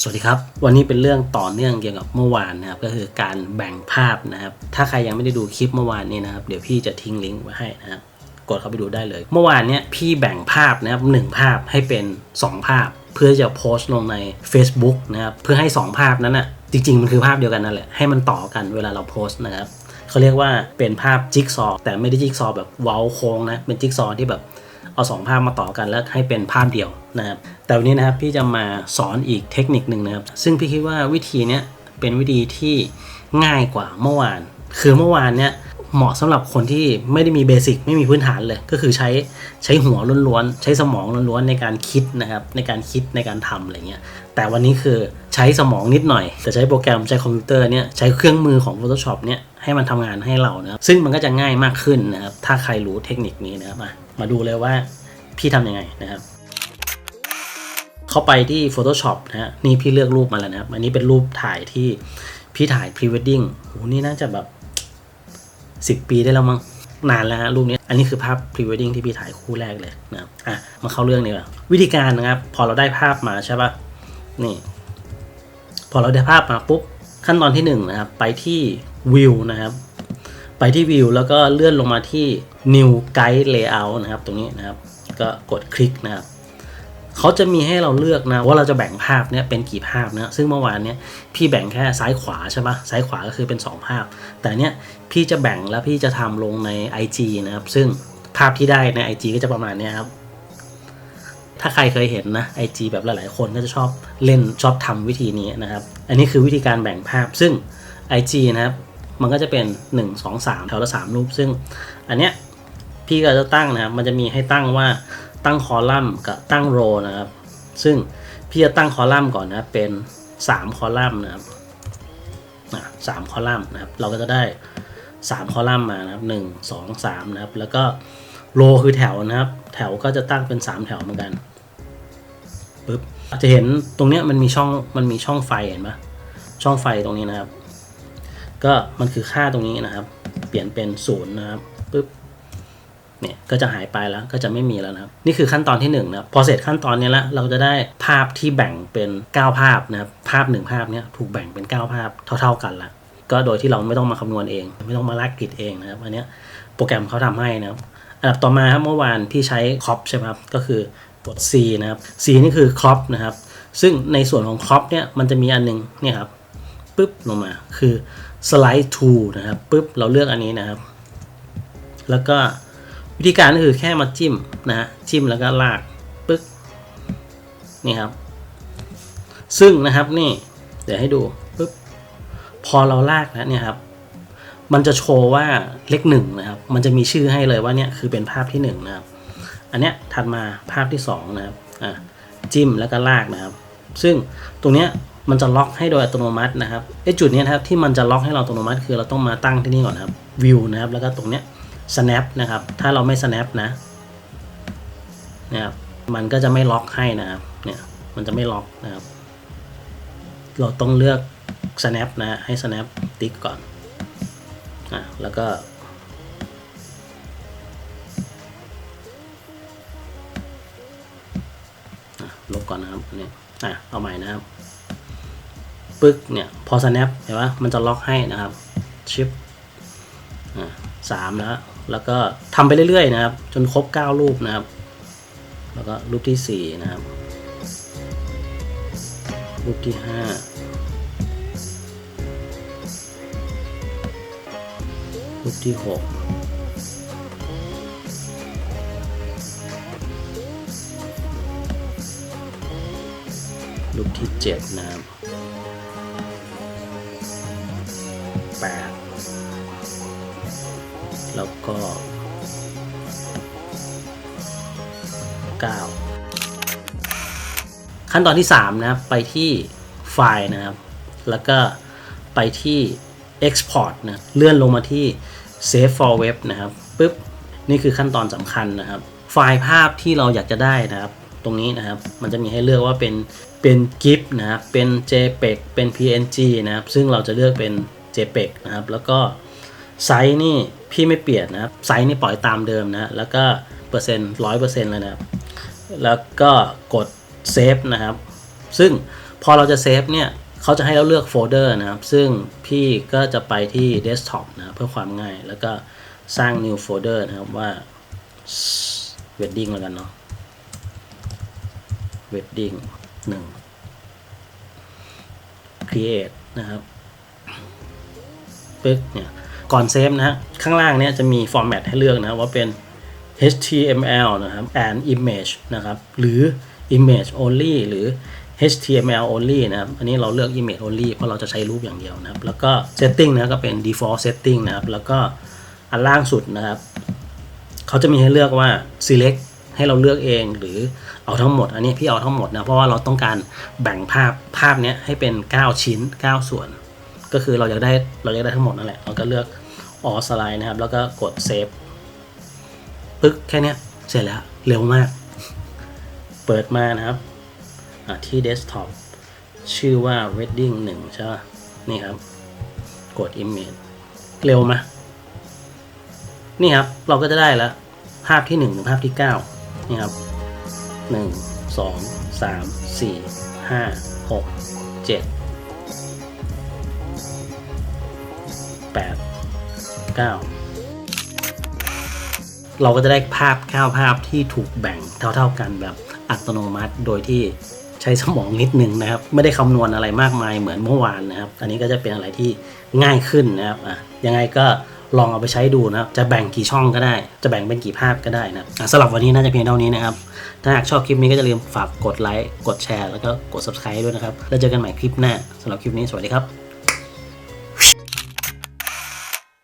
สวัสดีครับ วันนี้เป็นเรื่องต่อเนื่องเกี่ยวกับเมื่อวานนะครับก็คือการแบ่งภาพนะครับ ถ้าใครยังไม่ได้ดูคลิปเมื่อวานนี้นะครับ เดี๋ยวพี่จะทิ้งลิงก์ไว้ให้นะครับกดเข้าไปดูได้เลย เมื่อวานเนี้ยพี่แบ่งภาพนะครับหนึ่งภาพให้เป็น 2 ภาพ เพื่อจะโพสต์ลงใน Facebook นะครับเพื่อให้ 2 ภาพนั้นน่ะจริง ๆ มันคือภาพเดียวกันนั่นแหละให้มันต่อกันเวลาเราโพสต์นะครับเขาเรียกว่าเป็นภาพจิ๊กซอว์แต่ไม่ได้จิ๊กซอว์แบบเว้าโค้งนะเป็นจิ๊กซอว์ที่แบบ เอาสองภาพมาต่อกันแล้วให้เป็นภาพเดียวนะครับแต่วันนี้นะครับพี่จะมาสอนอีกเทคนิคหนึ่งนะครับ ซึ่งพี่คิดว่าวิธีเนี้ยเป็นวิธีที่ง่ายกว่าเมื่อวาน คือเมื่อวานเนี้ย เหมาะสำหรับคนที่ไม่ได้มีเบสิกไม่มีพื้นฐานเลย ก็คือใช้ใช้หัวล้วนๆ ใช้สมองล้วนๆในการคิดนะครับในการคิดในการทำอะไรเงี้ยแต่วันนี้คือใช้สมองนิดหน่อย แต่ใช้โปรแกรมใช้คอมพิวเตอร์เนี่ยใช้เครื่องมือของ Photoshop เนี่ยให้มันทำงานให้เรานะครับซึ่งมันก็จะง่ายมากขึ้นนะครับถ้าใครรู้เทคนิคนี้นะครับมามาดูเลยว่าพี่ทำยังไงนะครับ เข้าไปที่ Photoshop นะฮะนี่พี่เลือกรูปมาแล้วนะครับอันนี้เป็นรูปถ่ายที่พี่ถ่าย pre wedding โหนี่น่าจะแบบ 10 ปีได้แล้วมั้งนานแล้วฮะรูปนี้อันนี้คือภาพ pre wedding ที่พี่ถ่ายคู่แรกเลยนะครับอะมาเข้าเรื่องนี่ว่าวิธีการนะครับ พอเราได้ภาพมาใช่ปะนี่ พอเราได้ภาพมาปุ๊บขั้นตอนที่1นงนะครับไปที่ view นะครับไปที่ view แล้วก็เลื่อนลงมาที่ new guide layout นะครับ ตรงนี้นะครับ ก็กดคลิกนะครับ เขาจะมีให้เราเลือกนะว่าเราจะแบ่งภาพเนี่ยเป็นกี่ภาพนะซึ่งเมื่อวานเนี่ยพี่แบ่งแค่ซ้ายขวาใช่ปะซ้ายขวาก็คือเป็น 2 ภาพ แต่เนี้ยพี่จะแบ่งแล้วพี่จะทำลงใน IG นะครับ ซึ่งภาพที่ได้ใน IG ก็จะประมาณเนี้ยครับ ถ้าใครเคยเห็นนะ IG แบบหลายๆ คนก็จะชอบเล่นชอบทำวิธีนี้นะครับ อันนี้คือวิธีการแบ่งภาพ ซึ่ง IG นะครับ มันก็จะเป็น 1 2 3 แถวละ3รูป ซึ่งอันเนี้ย พี่ก็จะตั้งนะครับ มันจะมีให้ตั้งว่าตั้งคอลัมน์กับตั้งโรนะครับ ซึ่งพี่จะตั้งคอลัมน์ก่อนนะเป็น 3 คอลัมน์นะครับสามคอลัมน์นะครับ เราก็จะได้ 3 คอลัมน์มานะครับหนึ่งสองสามนะครับ แล้วก็โรคือแถวนะครับ แถวก็จะตั้งเป็น 3 แถวเหมือนกันปึ๊บจะเห็นตรงเนี้ยมันมีช่องมันมีช่องไฟเห็นปะช่องไฟตรงนี้นะครับ ก็มันคือค่าตรงนี้นะครับ เปลี่ยนเป็นศูนย์นะครับปึ๊บ เนี่ยก็จะหายไปแล้วก็จะไม่มีแล้วนะครับนี่คือขั้นตอนที่1นงนะครับพอเสร็จขั้นตอนนี้แล้วเราจะได้ภาพที่แบ่งเป็น 9 ภาพนะครับภาพ 1 ภาพเนี้ยถูกแบ่งเป็น 9 ภาพเท่า ๆกันละก็โดยที่เราไม่ต้องมาคำนวณเอง ไม่ต้องมาลากกริดเองนะครับอันเนี้ยโปรแกรมเขาทำให้นะครับอันดับต่อมาครับเมื่อวานพี่ใช้ครอปใช่ไหมครับก็คือกด C นะครับ C นี่คือครอปนะครับ ซึ่งในส่วนของครอปเนี่ยมันจะมีอันหนึงเนี่ยครับปุ๊บลงมาคือ slide to นะครับปุ๊บเราเลือกอันนี้นะครับ แล้วก็ วิธีการก็คือแค่มาจิ้มนะฮะจิ้มแล้วก็ลากปึ๊กนี่ครับ ซึ่งนะครับนี่ เดี๋ยวให้ดูปึ๊บพอเราลากแล้วเนี่ยครับ มันจะโชว์ว่าเลขหนึ่งนะครับ มันจะมีชื่อให้เลยว่าเนี่ยคือเป็นภาพที่หนึ่งนะครับ อันเนี้ยถัดมาภาพที่สองนะครับอะจิ้มแล้วก็ลากนะครับ ซึ่งตรงเนี้ยมันจะล็อกให้โดยอัตโนมัตินะครับไอ้จุดเนี้ยครับที่มันจะล็อกให้เราอัตโนมัติ คือเราต้องมาตั้งที่นี่ก่อนครับ view นะครับ แล้วก็ตรงเนี้ย snap นะครับ ถ้าเราไม่ snap นะนะครับมันก็จะไม่ล็อกให้นะครับเนี่ยมันจะไม่ล็อกนะครับ เราต้องเลือก snap นะให้ snap ติ๊กก่อนอะแล้วก็ลบก่อนนะครับอันนี่อะเอาใหม่นะครับปึ๊กเนี่ยพอ snap เห็นปะมันจะล็อกให้นะครับชิปอะสามแล้ว แล้วก็ทำไปเรื่อยๆนะครับ จนครบ 9 รูปนะครับ แล้วก็รูปที่ 4 นะครับ รูปที่ 5 รูปที่ 6รูปที่ 7 นะครับ8 แล้วก็ 9 ขั้นตอนที่ 3 นะครับ ไปที่ไฟล์นะครับ แล้วก็ไปที่ export นะเลื่อนลงมาที่ save for web นะครับปุ๊บนี่คือขั้นตอนสำคัญนะครับ ไฟล์ภาพที่เราอยากจะได้นะครับ ตรงนี้นะครับมันจะมีให้เลือกว่าเป็นเป็น GIF นะครับเป็น JPEG เป็น PNG นะครับ ซึ่งเราจะเลือกเป็น JPEG นะครับ แล้วก็ ไซส์นี่พี่ไม่เปลี่ยนนะไซส์นี่ปล่อยตามเดิมนะ แล้วก็เปอร์เซ็นต์ร้อยเปอร์เซ็นต์เลยนะแล้วก็กดเซฟนะครับ ซึ่งพอเราจะเซฟเนี่ยเขาจะให้เราเลือกโฟลเดอร์นะครับ ซึ่งพี่ก็จะไปที่ desktop นะเพื่อความง่าย แล้วก็สร้าง new folder นะครับว่า wedding แล้วกันเนาะ wedding 1 create นะครับปึ๊กเนี่ย ก่อนเซฟนะฮะข้างล่างเนี่ยจะมี format ให้เลือกนะครับว่าเป็น HTML นะครับ and image นะครับ หรือ image only หรือ HTML only นะครับ อันนี้เราเลือก image only เพราะเราจะใช้รูปอย่างเดียวนะครับ แล้วก็ setting นะก็เป็น default setting นะครับ แล้วก็อันล่างสุดนะครับ เขาจะมีให้เลือกว่า select ให้เราเลือกเองหรือเอาทั้งหมด อันนี้พี่เอาทั้งหมดนะ เพราะว่าเราต้องการแบ่งภาพภาพนี้ให้เป็น 9 ชิ้น 9 ส่วน ก็คือเราอยากได้เราอยากได้ทั้งหมดนั่นแหละ เราก็เลือก all slide นะครับ แล้วก็กด save ปึ๊กแค่นี้เสร็จแล้วเร็วมาก เปิดมานะครับที่ desktop ชื่อว่า wedding 1 ใช่ป่ะ นี่ครับ กด image เร็วไหมนี่ครับ เราก็จะได้แล้ว ภาพที่1ถึงภาพที่ 9 นี่ครับ 1 2 3 4 5 6 7 8 9 เราก็จะได้ภาพข้าวภาพที่ถูกแบ่งเท่าๆกันแบบอัตโนมัติโดยที่ใช้สมองนิดนึงนะครับ ไม่ได้คำนวณอะไรมากมายเหมือนเมื่อวานนะครับ อันนี้ก็จะเป็นอะไรที่ง่ายขึ้นนะครับอะยังไงก็ลองเอาไปใช้ดูนะครับ จะแบ่งกี่ช่องก็ได้ จะแบ่งเป็นกี่ภาพก็ได้นะครับอะสำหรับวันนี้น่าจะเพียงเท่านี้นะครับ ถ้าหากชอบคลิปนี้ก็จะลืมฝากกดไลค์ กดแชร์ แล้วก็กด subscribe ด้วยนะครับ แล้วเจอกันใหม่คลิปหน้าสำหรับคลิปนี้สวัสดีครับ